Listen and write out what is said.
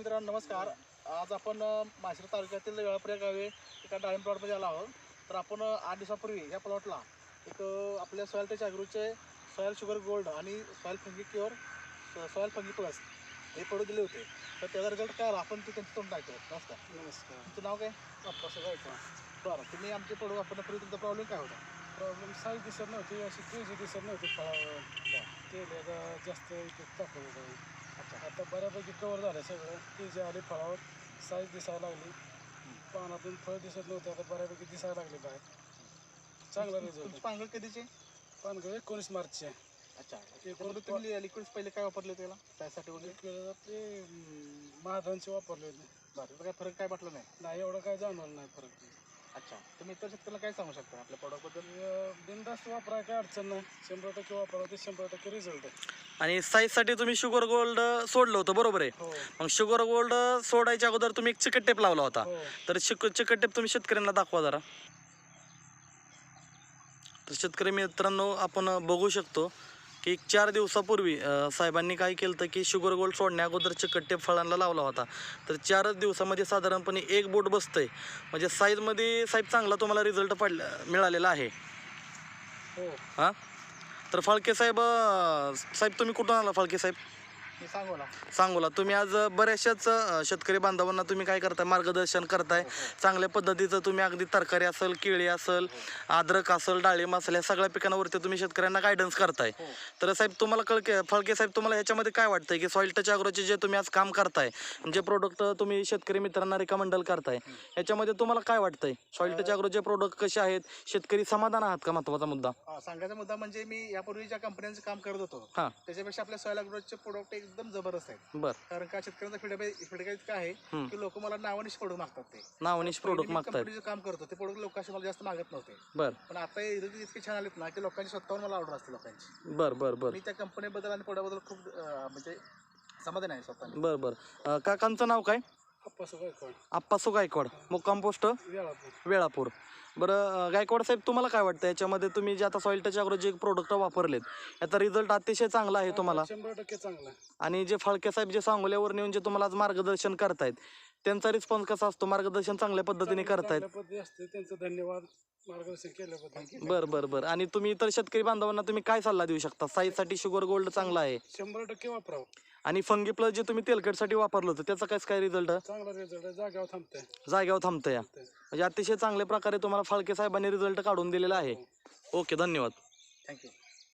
मित्रांनो नमस्कार. आज आपण माशेर तालुक्यातील वेळापूर या गावी एका डाळिंब प्लॉटमध्ये आलो आहोत. तर आपण आठ दिवसापूर्वी या प्लॉटला एक आपल्या सॉयल टच ॲग्रोचे सॉयल शुगर गोल्ड आणि soil fungi cure soil fungi plus हे प्रोडक्ट दिले होते. तर त्याचा रिझल्ट काय आला? आपण ते त्यांचं तोंड ऐकतो नमस्कार. नमस्कार. तुमचं नाव काय? बाप्पा सगळं बरं तुम्ही आमचे प्रोडक्ट वापरण्यापूर्वी तुमचा प्रॉब्लेम काय होता? प्रॉब्लेम साईज दिसत नव्हती अशी तेजी दिसत नव्हती. फळावर तेलाचा जास्त अच्छा आता बऱ्यापैकी कवर झालं सगळं. तेजी आली फळावर. साईज दिसायला लागली. पानातून फळ दिसत नव्हतं. आता बऱ्यापैकी दिसायला लागले बाहेर. चांगला तुमची रिझल्ट पानगळ कधीचे? पानगळ एकोणीस मार्चचे आहे. अच्छा. ते तुम्ही लिक्विड्स पहिले काय वापरले त्याला त्यासाठी वगैरे? वेळेला ते महाधानचे वापरले होते. काय फरक काय वाटलं नाही? नाही एवढं काय जाणवलं नाही फरक. अच्छा. तुम्ही इतर शेतकऱ्याला काय सांगू शकता? आपल्या प्रॉडक्टबद्दल बिनधास्त वापराय काय अडचण नाही. शंभर टक्के वापरा ते शंभर टक्के रिझल्ट आहे. आणि साईजसाठी तुम्ही शुगर गोल्ड सोडलं होतं बरोबर आहे. हो. मग शुगर गोल्ड सोडायच्या अगोदर तुम्ही एक चिकट टेप लावला होता. हो. तर चिक चिकट टेप तुम्ही शेतकऱ्यांना दाखवा जरा. तर शेतकरी मित्रांनो आपण बघू शकतो. की एक चार दिवसापूर्वी साहेबांनी काय केलं होतं की शुगर गोल्ड सोडण्या अगोदर चिकट टेप फळांना लावला होता. तर चारच दिवसामध्ये साधारणपणे एक बोट बसतंय. म्हणजे साईजमध्ये साहेब चांगला तुम्हाला रिझल्ट पडला मिळालेला आहे. हो. हां? तर फाळके साहेब साहेब तुम्ही कुठून आला फाळके साहेब? मी सांगू ना सांगोला. तुम्ही आज बऱ्याचशाच अ, शेतकरी बांधवांना तुम्ही काय करताय? मार्गदर्शन करताय. चांगल्या पद्धतीचं तुम्ही अगदी तरकारी असेल केळी असेल अद्रक असेल डाळिंब असेल या सगळ्या पिकांवरती तुम्ही शेतकऱ्यांना गायडन्स करताय. हो. तर साहेब तुम्हाला कळके फळके साहेब तुम्हाला ह्याच्यामध्ये काय वाटतंय की सॉईल टच अग्रोचे जे तुम्ही आज काम करताय जे प्रोडक्ट तुम्ही शेतकरी मित्रांना रिकमेंडल करताय ह्याच्यामध्ये तुम्हाला काय वाटतंय? सॉईल टच अग्रोचे प्रोडक्ट कसे आहेत? शेतकरी समाधान आहात का महत्त्वाचा मुद्दा? हा, सांगायचा मुद्दा म्हणजे मी यापूर्वी ज्या कंपन्यांचं काम करत होतो हां. त्याच्यापेक्षा आपल्या सॉयल अग्रोचे प्रोडक्ट एकदम जबरदस्त आहेत. बर. कारण का शेतकऱ्यांचा फीडबॅक फीडबॅक काय आहे. की लोक मला नावानिश प्रोडक्ट मागतात ते. नावनिश प्रोडक्ट मागतायत कंपनीचं काम करतो ते प्रोडक्ट लोकांशी मला जास्त मागत नव्हते. बर. पण आता हे इतके छान आलेत ना की लोकांची स्वतःहून मला ऑर्डर असते लोकांची. बर बर बर. मी त्या कंपनीबद्दल आणि प्रोडक्टबद्दल खूप म्हणजे समाधान आहे स्वतः बर बर. काकांचं नाव काय? आप्पासू गायकवाड. मुक्काम पोस्ट वेळापूर. बरं गायकवाड साहेब तुम्हाला काय वाटतं? याच्यामध्ये तुम्ही जे आता सॉईल टच अग्रो जे प्रोडक्ट वापरलेत याचा रिझल्ट अतिशय चांगला आहे तुम्हाला. चांगला. आणि जे फाळके साहेब जे सांगोल्यावर नेऊन जे तुम्हाला आज मार्गदर्शन करतायत त्यांचा रिस्पॉन्स कसा असतो? मार्गदर्शन चांगल्या पद्धतीने करतायत. त्यांचं धन्यवाद. मार्गदर्शन केल्याबद्दल. बर बर बर. आणि तुम्ही इतर शेतकरी बांधवांना तुम्ही काय सल्ला देऊ शकता? साईजसाठी शुगर गोल्ड चांगला आहे. शंभर टक्के वापरावं. आणि फंगी प्लस जे तुम्ही तेलकटसाठी वापरलं होतं त्याचा काय काय रिझल्ट चांगला रिझल्ट आहे. जाग्यावर थांबतं या म्हणजे अतिशय चांगल्या प्रकारे तुम्हाला फाळके साहेबांनी रिझल्ट काढून दिलेला आहे. ओके धन्यवाद. थँक्यू